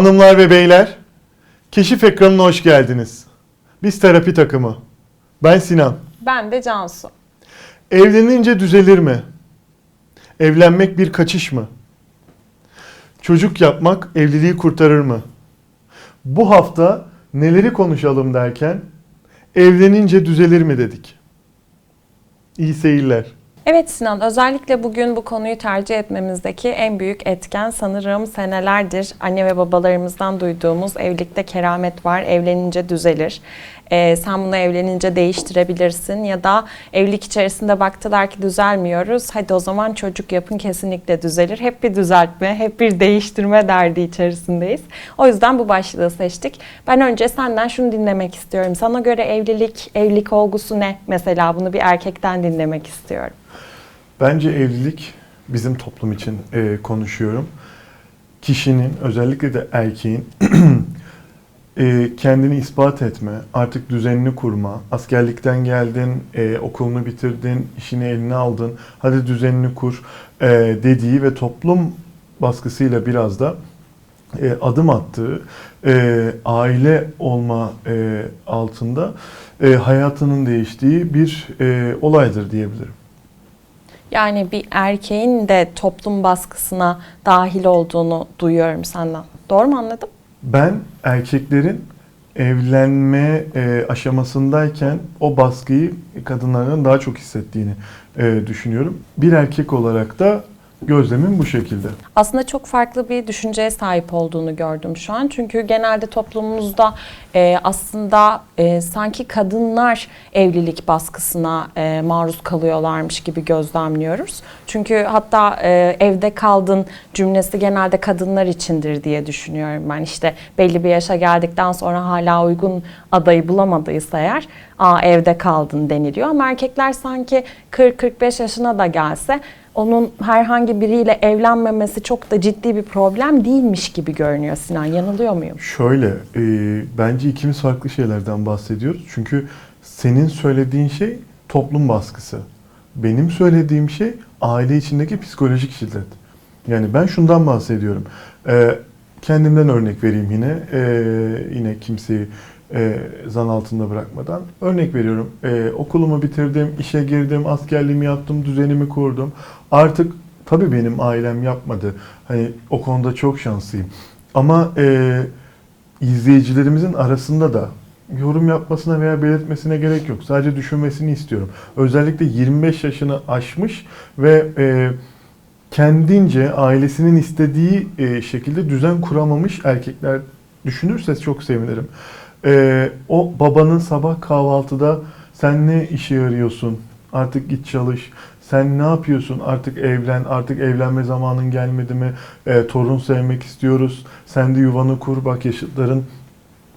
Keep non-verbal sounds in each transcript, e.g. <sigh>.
Hanımlar ve beyler, keşif ekranına hoş geldiniz. Biz terapi takımı. Ben Sinan. Ben de Cansu. Evlenince düzelir mi? Evlenmek bir kaçış mı? Çocuk yapmak evliliği kurtarır mı? Bu hafta neleri konuşalım derken evlenince düzelir mi dedik. İyi seyirler. Evet Sinan, özellikle bugün bu konuyu tercih etmemizdeki en büyük etken sanırım senelerdir anne ve babalarımızdan duyduğumuz evlilikte keramet var, evlenince düzelir. Ee, sen bunu evlenince değiştirebilirsin ya da evlilik içerisinde baktılar ki düzelmiyoruz. Hadi o zaman çocuk yapın kesinlikle düzelir. Hep bir düzeltme, hep bir değiştirme derdi içerisindeyiz. O yüzden bu başlığı seçtik. Ben önce senden şunu dinlemek istiyorum. Sana göre evlilik, evlilik olgusu ne? Mesela bunu bir erkekten dinlemek istiyorum. Bence evlilik bizim toplum için e, konuşuyorum. Kişinin özellikle de erkeğin <clears throat> e, kendini ispat etme, artık düzenini kurma, askerlikten geldin, e, okulunu bitirdin, işini eline aldın, hadi düzenini kur e, dediği ve toplum baskısıyla biraz da e, adım attığı e, aile olma e, altında e, hayatının değiştiği bir e, olaydır diyebilirim. Yani bir erkeğin de toplum baskısına dahil olduğunu duyuyorum senden. Doğru mu anladım? Ben erkeklerin evlenme e, aşamasındayken o baskıyı kadınların daha çok hissettiğini e, düşünüyorum. Bir erkek olarak da gözlemim bu şekilde. Aslında çok farklı bir düşünceye sahip olduğunu gördüm şu an. Çünkü genelde toplumumuzda e, aslında e, sanki kadınlar evlilik baskısına e, maruz kalıyorlarmış gibi gözlemliyoruz. Çünkü hatta e, evde kaldın cümlesi genelde kadınlar içindir diye düşünüyorum ben. İşte belli bir yaşa geldikten sonra hala uygun adayı bulamadıysa eğer Aa, evde kaldın deniliyor. Ama erkekler sanki 40-45 yaşına da gelse onun herhangi biriyle evlenmemesi çok da ciddi bir problem değilmiş gibi görünüyor Sinan. Yanılıyor muyum? Şöyle, e, bence ikimiz farklı şeylerden bahsediyoruz. Çünkü senin söylediğin şey toplum baskısı. Benim söylediğim şey aile içindeki psikolojik şiddet. Yani ben şundan bahsediyorum. E, kendimden örnek vereyim yine. E, yine kimseyi e, zan altında bırakmadan. Örnek veriyorum. E, okulumu bitirdim, işe girdim, askerliğimi yaptım, düzenimi kurdum. Artık tabii benim ailem yapmadı. Hani o konuda çok şanslıyım. Ama e, izleyicilerimizin arasında da yorum yapmasına veya belirtmesine gerek yok. Sadece düşünmesini istiyorum. Özellikle 25 yaşını aşmış ve e, kendince ailesinin istediği e, şekilde düzen kuramamış erkekler düşünürse çok sevinirim. E, o babanın sabah kahvaltıda sen ne işe yarıyorsun? Artık git çalış. Sen ne yapıyorsun? Artık evlen. Artık evlenme zamanın gelmedi mi? E, torun sevmek istiyoruz. Sen de yuvanı kur. Bak yaşıtların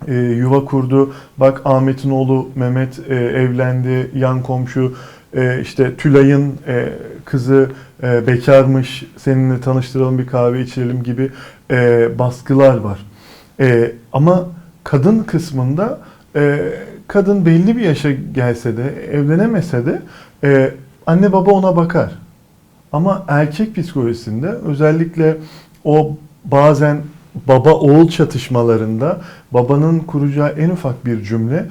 e, yuva kurdu. Bak Ahmet'in oğlu Mehmet e, evlendi. Yan komşu e, işte Tülay'ın e, kızı e, bekarmış. Seninle tanıştıralım bir kahve içelim gibi e, baskılar var. E, ama kadın kısmında e, kadın belli bir yaşa gelse de evlenemese de e, anne baba ona bakar. Ama erkek psikolojisinde özellikle o bazen baba oğul çatışmalarında babanın kuracağı en ufak bir cümle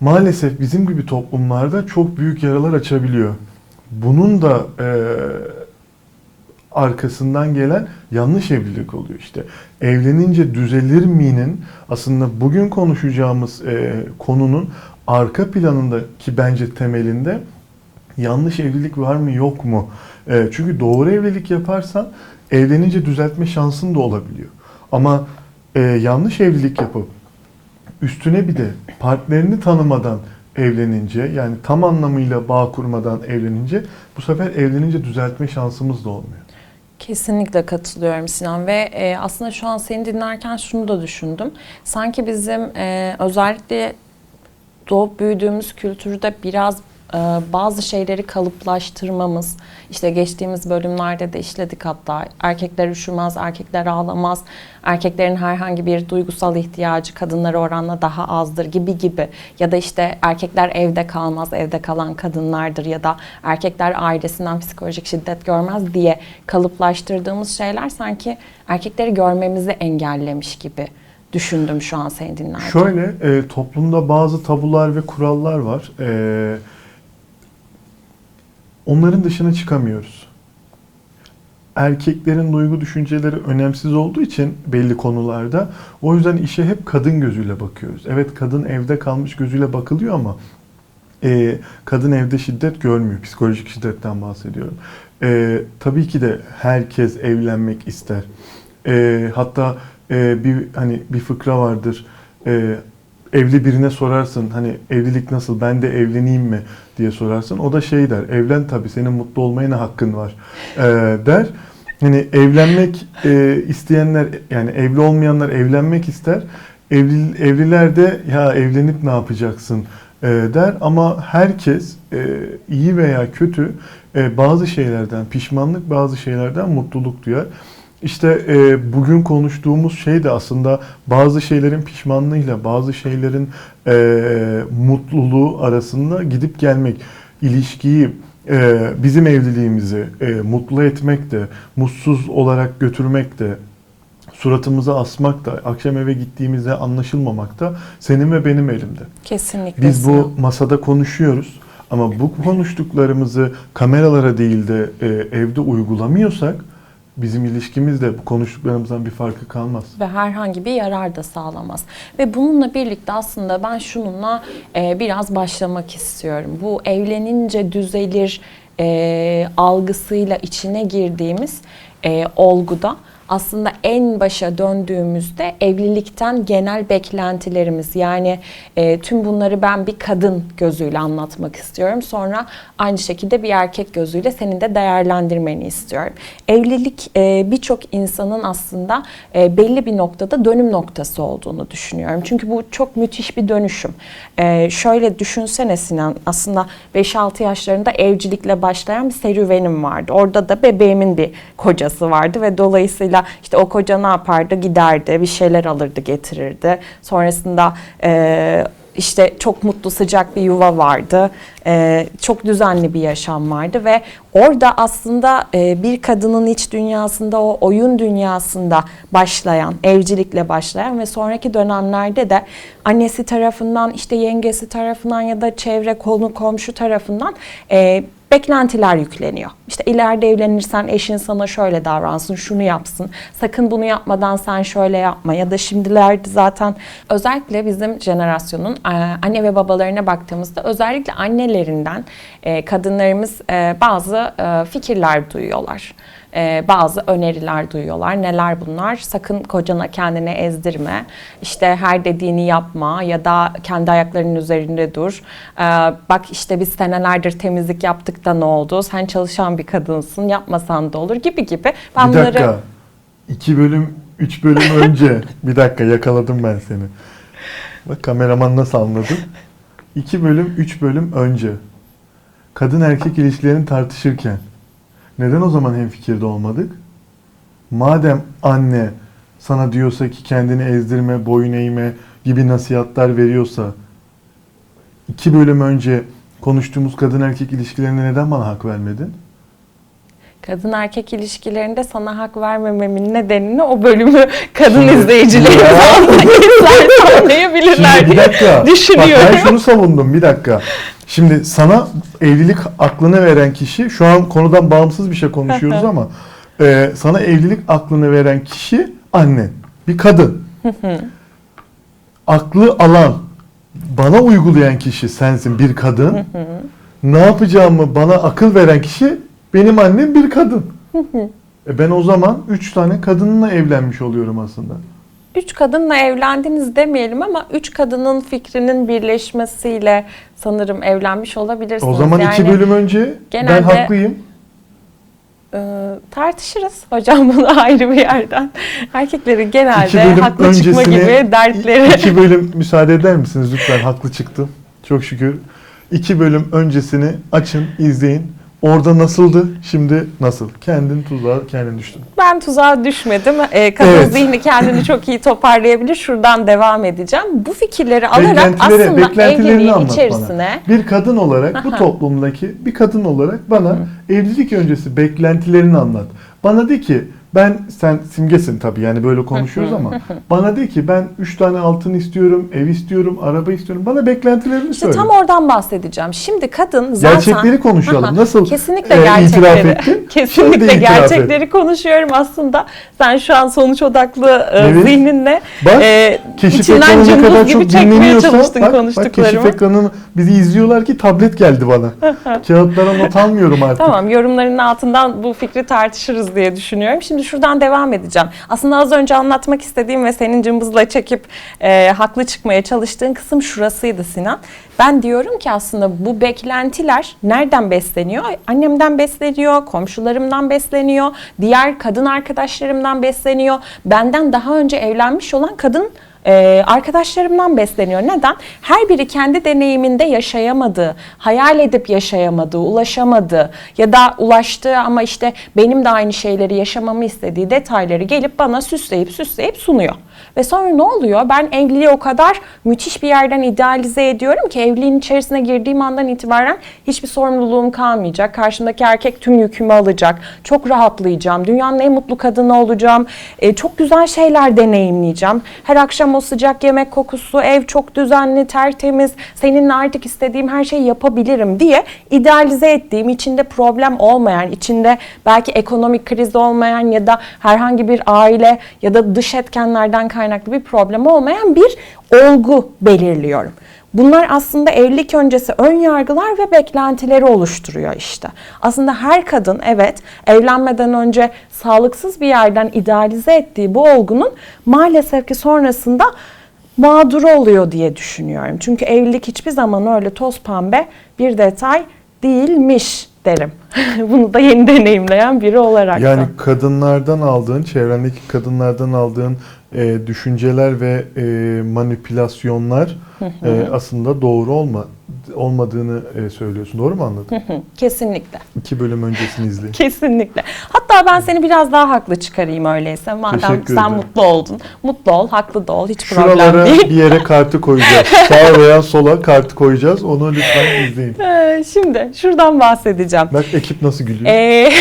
maalesef bizim gibi toplumlarda çok büyük yaralar açabiliyor. Bunun da e, arkasından gelen yanlış evlilik oluyor işte. Evlenince düzelir mi'nin aslında bugün konuşacağımız e, konunun arka planında ki bence temelinde yanlış evlilik var mı yok mu? E, çünkü doğru evlilik yaparsan evlenince düzeltme şansın da olabiliyor. Ama e, yanlış evlilik yapıp üstüne bir de partnerini tanımadan evlenince yani tam anlamıyla bağ kurmadan evlenince bu sefer evlenince düzeltme şansımız da olmuyor. Kesinlikle katılıyorum Sinan ve e, aslında şu an seni dinlerken şunu da düşündüm. Sanki bizim e, özellikle doğup büyüdüğümüz kültürde biraz bazı şeyleri kalıplaştırmamız, işte geçtiğimiz bölümlerde de işledik hatta erkekler üşümez, erkekler ağlamaz, erkeklerin herhangi bir duygusal ihtiyacı kadınlara oranla daha azdır gibi gibi ya da işte erkekler evde kalmaz, evde kalan kadınlardır ya da erkekler ailesinden psikolojik şiddet görmez diye kalıplaştırdığımız şeyler sanki erkekleri görmemizi engellemiş gibi düşündüm şu an seni dinlerken. Şöyle e, toplumda bazı tabular ve kurallar var. E, onların dışına çıkamıyoruz. Erkeklerin duygu düşünceleri önemsiz olduğu için belli konularda o yüzden işe hep kadın gözüyle bakıyoruz. Evet kadın evde kalmış gözüyle bakılıyor ama e, kadın evde şiddet görmüyor. Psikolojik şiddetten bahsediyorum. E, tabii ki de herkes evlenmek ister. E, hatta e, bir hani bir fıkra vardır. E, evli birine sorarsın hani evlilik nasıl ben de evleneyim mi diye sorarsın. O da şey der evlen tabii senin mutlu olmaya ne hakkın var e, der. Hani evlenmek e, isteyenler yani evli olmayanlar evlenmek ister. Evli, evliler de ya evlenip ne yapacaksın e, der ama herkes e, iyi veya kötü e, bazı şeylerden pişmanlık bazı şeylerden mutluluk duyar. İşte e, bugün konuştuğumuz şey de aslında bazı şeylerin pişmanlığıyla bazı şeylerin e, mutluluğu arasında gidip gelmek, ilişkiyi, e, bizim evliliğimizi e, mutlu etmek de, mutsuz olarak götürmek de, suratımıza asmak da, akşam eve gittiğimizde anlaşılmamak da senin ve benim elimde. Kesinlikle. Biz bu masada konuşuyoruz ama bu konuştuklarımızı kameralara değil de e, evde uygulamıyorsak bizim ilişkimizde bu konuştuklarımızdan bir farkı kalmaz. ve herhangi bir yarar da sağlamaz. Ve bununla birlikte aslında ben şununla e, biraz başlamak istiyorum. Bu evlenince düzelir e, algısıyla içine girdiğimiz e, olguda aslında en başa döndüğümüzde evlilikten genel beklentilerimiz yani e, tüm bunları ben bir kadın gözüyle anlatmak istiyorum. Sonra aynı şekilde bir erkek gözüyle senin de değerlendirmeni istiyorum. Evlilik e, birçok insanın aslında e, belli bir noktada dönüm noktası olduğunu düşünüyorum. Çünkü bu çok müthiş bir dönüşüm. E, şöyle düşünsene Sinan aslında 5-6 yaşlarında evcilikle başlayan bir serüvenim vardı. Orada da bebeğimin bir kocası vardı ve dolayısıyla işte o koca ne yapardı? Giderdi, bir şeyler alırdı, getirirdi. Sonrasında e, işte çok mutlu sıcak bir yuva vardı. E, çok düzenli bir yaşam vardı ve orada aslında e, bir kadının iç dünyasında o oyun dünyasında başlayan, evcilikle başlayan ve sonraki dönemlerde de annesi tarafından işte yengesi tarafından ya da çevre konu komşu tarafından e, beklentiler yükleniyor. İşte ileride evlenirsen eşin sana şöyle davransın, şunu yapsın. Sakın bunu yapmadan sen şöyle yapma ya da şimdilerde zaten özellikle bizim jenerasyonun e, anne ve babalarına baktığımızda özellikle annelerinden e, kadınlarımız e, bazı fikirler duyuyorlar. E, bazı öneriler duyuyorlar. Neler bunlar? Sakın kocana kendini ezdirme. İşte her dediğini yapma ya da kendi ayaklarının üzerinde dur. E, bak işte biz senelerdir temizlik yaptık da ne oldu? Sen çalışan bir kadınsın. Yapmasan da olur gibi gibi. Ben bir dakika. İki bölüm, üç bölüm önce. <laughs> bir dakika yakaladım ben seni. Bak kameraman nasıl anladı? İki bölüm, üç bölüm önce. Kadın erkek ilişkilerini tartışırken. Neden o zaman hemfikirde olmadık? Madem anne sana diyorsa ki kendini ezdirme, boyun eğme gibi nasihatler veriyorsa iki bölüm önce konuştuğumuz kadın erkek ilişkilerine neden bana hak vermedin? Kadın erkek ilişkilerinde sana hak vermememin nedenini o bölümü kadın Şimdi- izleyicilerimiz <laughs> Ya. anlayabilirler, diye düşünüyorum. Bak ben şunu savundum bir dakika. Şimdi sana evlilik aklını veren kişi şu an konudan bağımsız bir şey konuşuyoruz ama e, sana evlilik aklını veren kişi annen. Bir kadın. Aklı alan, bana uygulayan kişi sensin bir kadın. ne yapacağımı bana akıl veren kişi benim annem bir kadın. e ben o zaman üç tane kadınla evlenmiş oluyorum aslında. Üç kadınla evlendiniz demeyelim ama üç kadının fikrinin birleşmesiyle sanırım evlenmiş olabilirsiniz. O zaman iki Yani, bölüm önce ben genelde- haklıyım. e, tartışırız hocam bunu <laughs> ayrı bir yerden. Erkeklerin genelde İki bölüm haklı çıkma öncesine gibi dertleri. iki bölüm müsaade eder misiniz lütfen? Haklı çıktım. Çok şükür. İki bölüm öncesini açın, izleyin. Orada nasıldı, şimdi nasıl? Kendin tuzağa kendin düştün. Ben tuzağa düşmedim. Ee, kadın Evet. zihni kendini çok iyi toparlayabilir. Şuradan devam edeceğim. Bu fikirleri alarak aslında evliliğin anlat bana. içerisine Bir kadın olarak, bu toplumdaki bir kadın olarak bana evlilik öncesi beklentilerini anlat. Bana de ki ben sen simgesin tabii yani böyle konuşuyoruz ama <laughs> bana de ki ben 3 tane altın istiyorum, ev istiyorum, araba istiyorum. Bana beklentilerini İşte söyle. tam oradan bahsedeceğim. Şimdi kadın zaten... Gerçekleri konuşalım. <laughs> Nasıl Kesinlikle e, gerçekleri. ettin? <laughs> Kesinlikle itiraf et. gerçekleri konuşuyorum aslında. Sen şu an sonuç odaklı e, Evet. zihninle Bak, e, Keşif içinden cımbız kadar gibi çok çekmeye çalıştın bak, bak keşif konuştuklarımı. bizi izliyorlar ki tablet geldi bana. Kağıtlara not almıyorum artık. Tamam yorumların altından bu fikri tartışırız diye düşünüyorum. Şimdi şuradan devam edeceğim. Aslında az önce anlatmak istediğim ve senin cımbızla çekip e, haklı çıkmaya çalıştığın kısım şurasıydı Sinan. Ben diyorum ki aslında bu beklentiler nereden besleniyor? Annemden besleniyor, komşularımdan besleniyor, diğer kadın arkadaşlarımdan besleniyor. Benden daha önce evlenmiş olan kadın e, arkadaşlarımdan besleniyor. Neden? Her biri kendi deneyiminde yaşayamadığı, hayal edip yaşayamadığı, ulaşamadığı ya da ulaştığı ama işte benim de aynı şeyleri yaşamamı istediği detayları gelip bana süsleyip süsleyip sunuyor. Ve sonra ne oluyor? Ben evliliği o kadar müthiş bir yerden idealize ediyorum ki evliliğin içerisine girdiğim andan itibaren hiçbir sorumluluğum kalmayacak. Karşımdaki erkek tüm yükümü alacak. Çok rahatlayacağım. Dünyanın en mutlu kadını olacağım. E, çok güzel şeyler deneyimleyeceğim. Her akşam o sıcak yemek kokusu, ev çok düzenli, tertemiz. Seninle artık istediğim her şeyi yapabilirim diye idealize ettiğim, içinde problem olmayan, içinde belki ekonomik kriz olmayan ya da herhangi bir aile ya da dış etkenlerden kaynaklı bir problem olmayan bir olgu belirliyorum. Bunlar aslında evlilik öncesi ön yargılar ve beklentileri oluşturuyor işte. Aslında her kadın evet evlenmeden önce sağlıksız bir yerden idealize ettiği bu olgunun maalesef ki sonrasında mağduru oluyor diye düşünüyorum. Çünkü evlilik hiçbir zaman öyle toz pembe bir detay değilmiş derim. <laughs> Bunu da yeni deneyimleyen biri olarak da. Yani kadınlardan aldığın, çevrendeki kadınlardan aldığın e, düşünceler ve e, manipülasyonlar e, aslında doğru olma olmadığını e, söylüyorsun. Doğru mu anladım? Kesinlikle. İki bölüm öncesini izle. <laughs> Kesinlikle. Hatta ben seni biraz daha haklı çıkarayım öyleyse. Madem Teşekkür sen ederim. mutlu oldun. Mutlu ol, haklı da ol. Hiç problem Şuralara değil. bir yere kartı koyacağız. <laughs> Sağa veya sola kartı koyacağız. Onu lütfen izleyin. Ee, Şimdi şuradan bahsedeceğim. Bak ekip nasıl gülüyor. Ee,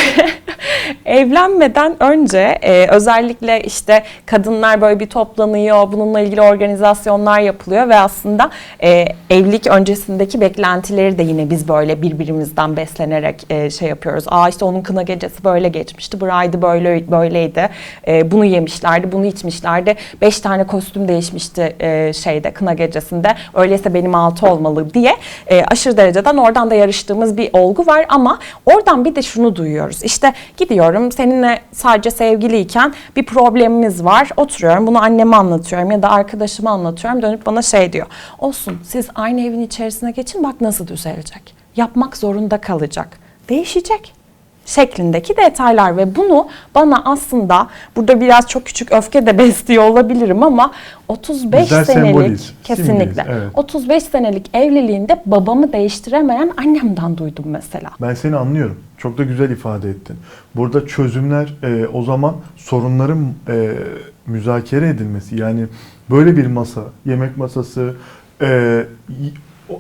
evlenmeden önce e, özellikle işte kadınlar böyle bir toplanıyor, bununla ilgili organizasyonlar yapılıyor ve aslında e, evlilik öncesindeki beklentileri de yine biz böyle birbirimizden beslenerek e, şey yapıyoruz. Aa işte onun kına gecesi böyle geçmişti, bride'ı böyle böyleydi, e, bunu yemişlerdi, bunu içmişlerdi, beş tane kostüm değişmişti e, şeyde kına gecesinde, öyleyse benim altı olmalı diye e, aşırı dereceden oradan da yarıştığımız bir olgu var ama oradan bir de şunu duyuyoruz. İşte gidiyorum seninle sadece sevgiliyken bir problemimiz var. Oturuyorum bunu anneme anlatıyorum ya da arkadaşıma anlatıyorum. Dönüp bana şey diyor. Olsun siz aynı evin içerisine geçin bak nasıl düzelecek. Yapmak zorunda kalacak. Değişecek şeklindeki detaylar ve bunu bana aslında burada biraz çok küçük öfke de <laughs> besliyor olabilirim ama 35 Bizler senelik semboliz, kesinlikle simgeyiz, evet. 35 senelik evliliğinde babamı değiştiremeyen annemden duydum mesela. Ben seni anlıyorum. Çok da güzel ifade ettin. Burada çözümler e, o zaman sorunların e, müzakere edilmesi. Yani böyle bir masa, yemek masası, e,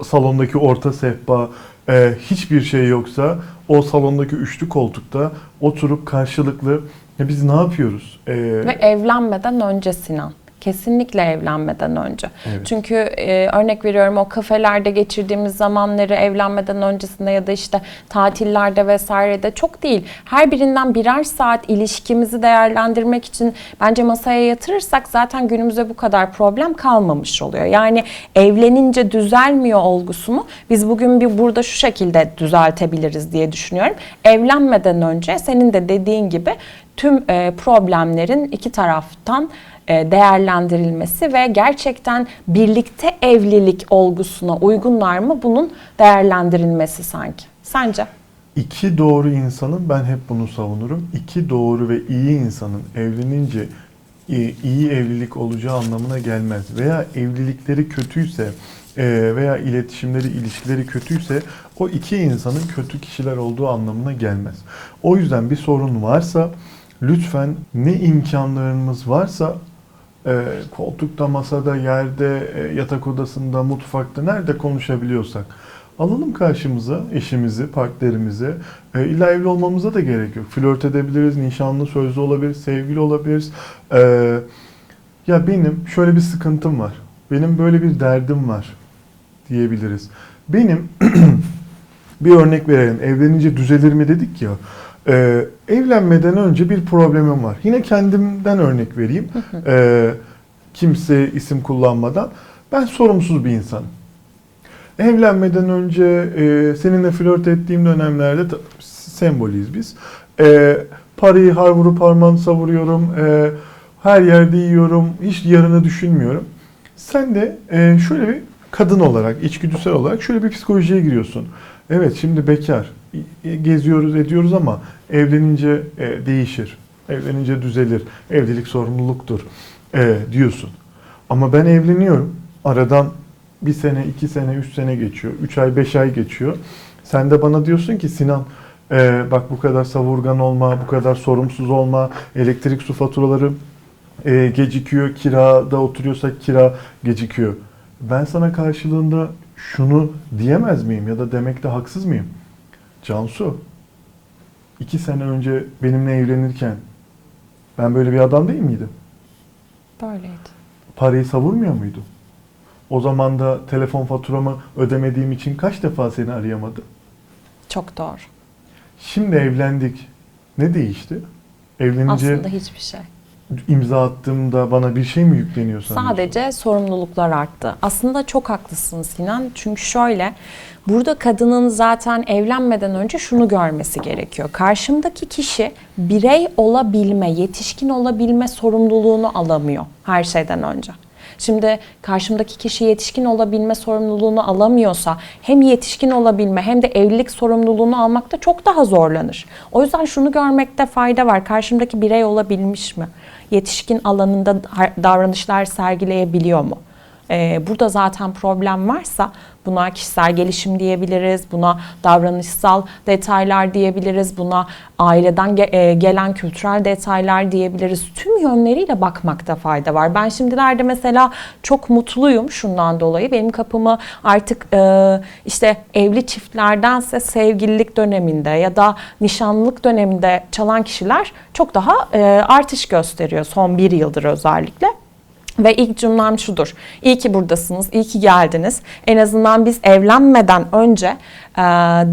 salondaki orta sehpa, e, hiçbir şey yoksa o salondaki üçlü koltukta oturup karşılıklı ya biz ne yapıyoruz? E, Ve evlenmeden önce Sinan. Kesinlikle evlenmeden önce. Evet. Çünkü e, örnek veriyorum o kafelerde geçirdiğimiz zamanları evlenmeden öncesinde ya da işte tatillerde vesairede çok değil. Her birinden birer saat ilişkimizi değerlendirmek için bence masaya yatırırsak zaten günümüzde bu kadar problem kalmamış oluyor. Yani evlenince düzelmiyor olgusunu biz bugün bir burada şu şekilde düzeltebiliriz diye düşünüyorum. Evlenmeden önce senin de dediğin gibi tüm e, problemlerin iki taraftan e, değerlendirilmesi ve gerçekten birlikte evlilik olgusuna uygunlar mı bunun değerlendirilmesi sanki. Sence? İki doğru insanın ben hep bunu savunurum. İki doğru ve iyi insanın evlenince e, iyi evlilik olacağı anlamına gelmez. Veya evlilikleri kötüyse, e, veya iletişimleri, ilişkileri kötüyse o iki insanın kötü kişiler olduğu anlamına gelmez. O yüzden bir sorun varsa lütfen ne imkanlarımız varsa e, koltukta, masada, yerde, e, yatak odasında, mutfakta nerede konuşabiliyorsak alalım karşımıza eşimizi, partnerimizi. E, illa evli olmamıza da gerek yok. Flört edebiliriz, nişanlı, sözlü olabiliriz, sevgili olabiliriz. E, ya benim şöyle bir sıkıntım var. Benim böyle bir derdim var diyebiliriz. Benim <clears throat> bir örnek verelim. Evlenince düzelir mi dedik ya. Ee, evlenmeden önce bir problemim var. Yine kendimden örnek vereyim. Ee, kimse isim kullanmadan. Ben sorumsuz bir insanım. Evlenmeden önce e, seninle flört ettiğim dönemlerde semboliyiz biz. E, parayı har vurup harman savuruyorum. E, her yerde yiyorum. Hiç yarını düşünmüyorum. Sen de e, şöyle bir kadın olarak, içgüdüsel olarak şöyle bir psikolojiye giriyorsun. Evet şimdi bekar. E, Geziyoruz, ediyoruz ama evlenince e, değişir. Evlenince düzelir. Evlilik sorumluluktur e, diyorsun. Ama ben evleniyorum. Aradan bir sene, iki sene, üç sene geçiyor. Üç ay, beş ay geçiyor. Sen de bana diyorsun ki Sinan e, bak bu kadar savurgan olma, bu kadar sorumsuz olma, elektrik su faturaları e, gecikiyor, kirada oturuyorsak kira gecikiyor. Ben sana karşılığında şunu diyemez miyim ya da demekte haksız mıyım? Cansu, iki sene önce benimle evlenirken ben böyle bir adam değil miydim? Böyleydi. Parayı savurmuyor muydum? O zaman da telefon faturamı ödemediğim için kaç defa seni arayamadım? Çok doğru. Şimdi evlendik. Ne değişti? Evlenince Aslında hiçbir şey. İmza attığımda bana bir şey mi yükleniyor sanıyorsun? Sadece sorumluluklar arttı. Aslında çok haklısın Sinan. Çünkü şöyle, burada kadının zaten evlenmeden önce şunu görmesi gerekiyor. Karşımdaki kişi birey olabilme, yetişkin olabilme sorumluluğunu alamıyor her şeyden önce. Şimdi karşımdaki kişi yetişkin olabilme sorumluluğunu alamıyorsa hem yetişkin olabilme hem de evlilik sorumluluğunu almakta çok daha zorlanır. O yüzden şunu görmekte fayda var. Karşımdaki birey olabilmiş mi? Yetişkin alanında davranışlar sergileyebiliyor mu? Ee, burada zaten problem varsa buna kişisel gelişim diyebiliriz, buna davranışsal detaylar diyebiliriz, buna aileden e, gelen kültürel detaylar diyebiliriz. Tüm yönleriyle bakmakta fayda var. Ben şimdilerde mesela çok mutluyum şundan dolayı. Benim kapımı artık e, işte evli çiftlerdense sevgililik döneminde ya da nişanlılık döneminde çalan kişiler çok daha e, artış gösteriyor son bir yıldır özellikle. Ve ilk cümlem şudur. İyi ki buradasınız, iyi ki geldiniz. En azından biz evlenmeden önce e,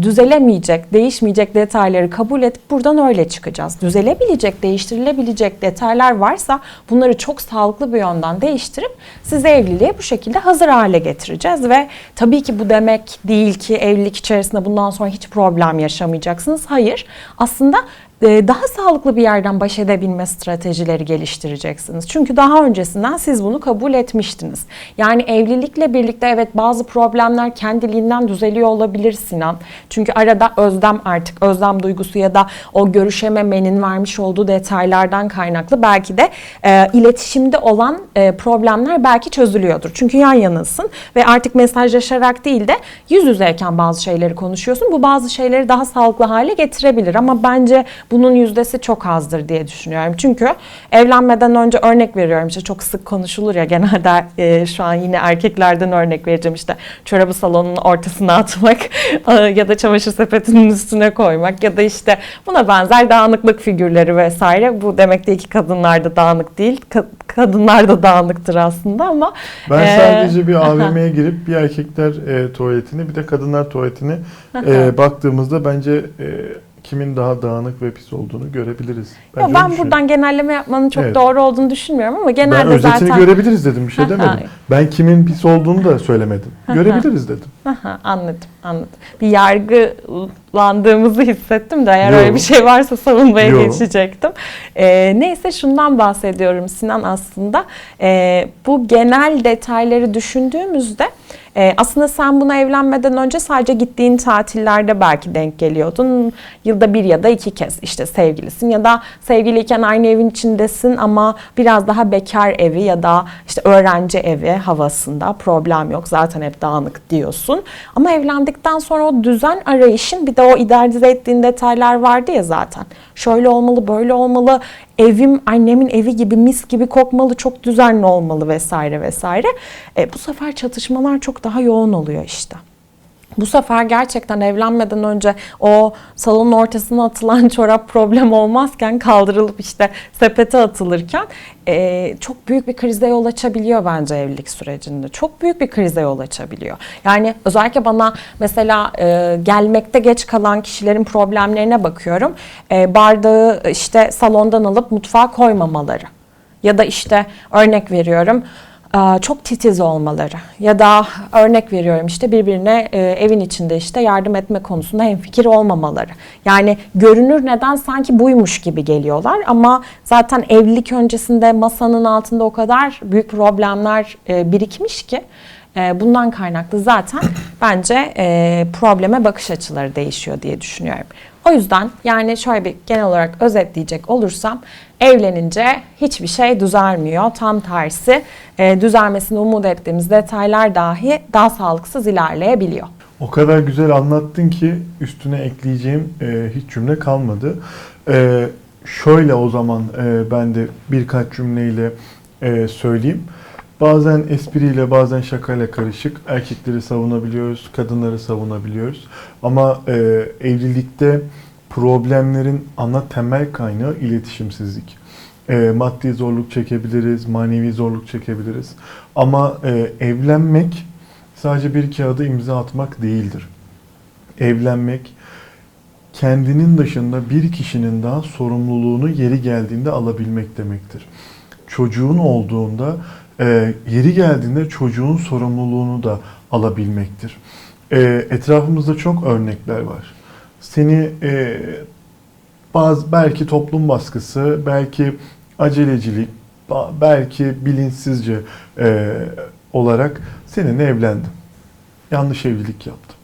düzelemeyecek, değişmeyecek detayları kabul edip buradan öyle çıkacağız. Düzelebilecek, değiştirilebilecek detaylar varsa bunları çok sağlıklı bir yönden değiştirip sizi evliliğe bu şekilde hazır hale getireceğiz. Ve tabii ki bu demek değil ki evlilik içerisinde bundan sonra hiç problem yaşamayacaksınız. Hayır. Aslında daha sağlıklı bir yerden baş edebilme stratejileri geliştireceksiniz. Çünkü daha öncesinden siz bunu kabul etmiştiniz. Yani evlilikle birlikte evet bazı problemler kendiliğinden düzeliyor olabilir Sinan. Çünkü arada özlem artık özlem duygusu ya da o görüşememenin vermiş olduğu detaylardan kaynaklı belki de e, iletişimde olan e, problemler belki çözülüyordur. Çünkü yan yanasın ve artık mesajlaşarak değil de yüz yüzeyken bazı şeyleri konuşuyorsun. Bu bazı şeyleri daha sağlıklı hale getirebilir ama bence bunun yüzdesi çok azdır diye düşünüyorum. Çünkü evlenmeden önce örnek veriyorum işte çok sık konuşulur ya genelde e, şu an yine erkeklerden örnek vereceğim işte çorabı salonun ortasına atmak <laughs> e, ya da çamaşır sepetinin üstüne koymak ya da işte buna benzer dağınıklık figürleri vesaire. Bu demek değil ki kadınlar da dağınık değil. Ka- kadınlar da dağınıktır aslında ama Ben e, sadece bir <laughs> AVM'ye girip bir erkekler e, tuvaletini bir de kadınlar tuvaletini e, <laughs> baktığımızda bence e, kimin daha dağınık ve pis olduğunu görebiliriz. Bence öyle ben buradan genelleme yapmanın çok Evet. doğru olduğunu düşünmüyorum ama genelde ben özetini zaten görebiliriz dedim bir şey demedim. Ben kimin pis olduğunu da söylemedim. Görebiliriz dedim. Anladım, anladım. Bir yargılandığımızı hissettim de eğer Yo. öyle bir şey varsa savunmaya Yo. geçecektim. Ee, neyse şundan bahsediyorum Sinan aslında. Ee, bu genel detayları düşündüğümüzde E, aslında sen buna evlenmeden önce sadece gittiğin tatillerde belki denk geliyordun. Yılda bir ya da iki kez işte sevgilisin ya da sevgiliyken aynı evin içindesin ama biraz daha bekar evi ya da işte öğrenci evi havasında problem yok. Zaten hep dağınık diyorsun. Ama evlendikten sonra o düzen arayışın bir de o idealize ettiğin detaylar vardı ya zaten. Şöyle olmalı, böyle olmalı. Evim annemin evi gibi mis gibi kokmalı, çok düzenli olmalı vesaire vesaire. E, bu sefer çatışmalar çok daha yoğun oluyor işte. Bu sefer gerçekten evlenmeden önce o salonun ortasına atılan <laughs> çorap problem olmazken kaldırılıp işte sepete atılırken e, çok büyük bir krize yol açabiliyor bence evlilik sürecinde. Çok büyük bir krize yol açabiliyor. Yani özellikle bana mesela e, gelmekte geç kalan kişilerin problemlerine bakıyorum. E, bardağı işte salondan alıp mutfağa koymamaları. Ya da işte örnek veriyorum çok titiz olmaları ya da örnek veriyorum işte birbirine e, evin içinde işte yardım etme konusunda hemfikir olmamaları. Yani görünür neden sanki buymuş gibi geliyorlar ama zaten evlilik öncesinde masanın altında o kadar büyük problemler e, birikmiş ki e, bundan kaynaklı zaten <clears throat> bence probleme bakış açıları değişiyor diye düşünüyorum. O yüzden yani şöyle bir genel olarak özetleyecek olursam evlenince hiçbir şey düzelmiyor. Tam tersi e, düzelmesini umut ettiğimiz detaylar dahi daha sağlıksız ilerleyebiliyor. O kadar güzel anlattın ki üstüne ekleyeceğim e, hiç cümle kalmadı. E, şöyle o zaman e, ben de birkaç cümleyle e, söyleyeyim. Bazen espriyle bazen şakayla karışık erkekleri savunabiliyoruz, kadınları savunabiliyoruz. Ama e, evlilikte problemlerin ana temel kaynağı iletişimsizlik. E, maddi zorluk çekebiliriz, manevi zorluk çekebiliriz. Ama e, evlenmek sadece bir kağıda imza atmak değildir. Evlenmek kendinin dışında bir kişinin daha sorumluluğunu yeri geldiğinde alabilmek demektir. Çocuğun olduğunda e, yeri geldiğinde çocuğun sorumluluğunu da alabilmektir. E, etrafımızda çok örnekler var. Seni e, bazı belki toplum baskısı, belki acelecilik, belki bilinçsizce e, olarak seninle evlendim. Yanlış evlilik yaptım.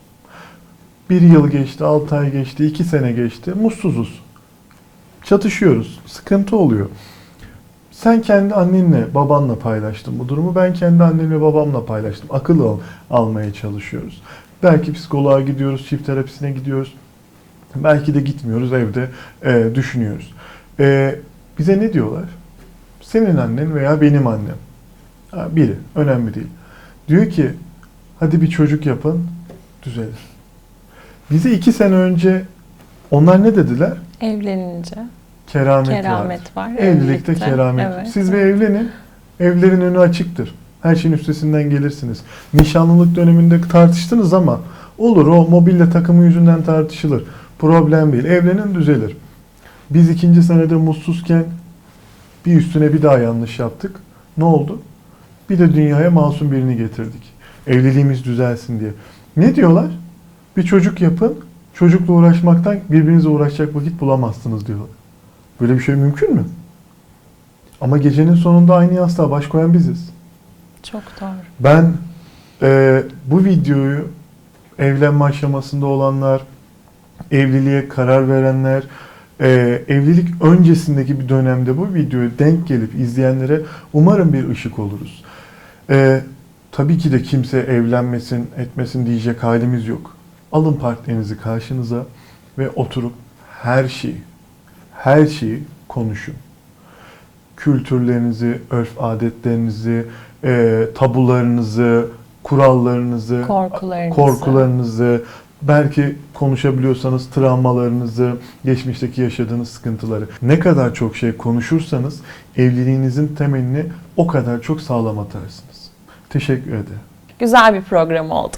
Bir yıl geçti, altı ay geçti, iki sene geçti. Mutsuzuz. Çatışıyoruz. Sıkıntı oluyor. Sen kendi annenle, babanla paylaştın bu durumu. Ben kendi annemle, babamla paylaştım. Akıl al, almaya çalışıyoruz. Belki psikoloğa gidiyoruz, çift terapisine gidiyoruz. Belki de gitmiyoruz, evde e, düşünüyoruz. E, bize ne diyorlar? Senin annen veya benim annem. Ha, biri, önemli değil. Diyor ki, hadi bir çocuk yapın, düzelir. Bize iki sene önce onlar ne dediler? Evlenince Keramet, keramet var. var. Evlilikte keramet. Evet. Siz bir evlenin. Evlerin önü açıktır. Her şeyin üstesinden gelirsiniz. Nişanlılık döneminde tartıştınız ama olur o mobilya takımı yüzünden tartışılır. Problem değil. Evlenin düzelir. Biz ikinci senede mutsuzken bir üstüne bir daha yanlış yaptık. Ne oldu? Bir de dünyaya masum birini getirdik. Evliliğimiz düzelsin diye. Ne diyorlar? Bir çocuk yapın. Çocukla uğraşmaktan birbirinize uğraşacak vakit bulamazsınız diyorlar. Böyle bir şey mümkün mü? Ama gecenin sonunda aynı yastığa baş koyan biziz. Çok doğru. Ben e, bu videoyu evlenme aşamasında olanlar, evliliğe karar verenler, e, evlilik öncesindeki bir dönemde bu videoyu denk gelip izleyenlere umarım bir ışık oluruz. E, tabii ki de kimse evlenmesin, etmesin diyecek halimiz yok. Alın partnerinizi karşınıza ve oturup her şeyi, her şeyi konuşun. Kültürlerinizi, örf adetlerinizi, e, tabularınızı, kurallarınızı, Korkularınızı. korkularınızı, belki konuşabiliyorsanız travmalarınızı, geçmişteki yaşadığınız sıkıntıları. Ne kadar çok şey konuşursanız evliliğinizin temelini o kadar çok sağlam atarsınız. Teşekkür ederim. Güzel bir program oldu.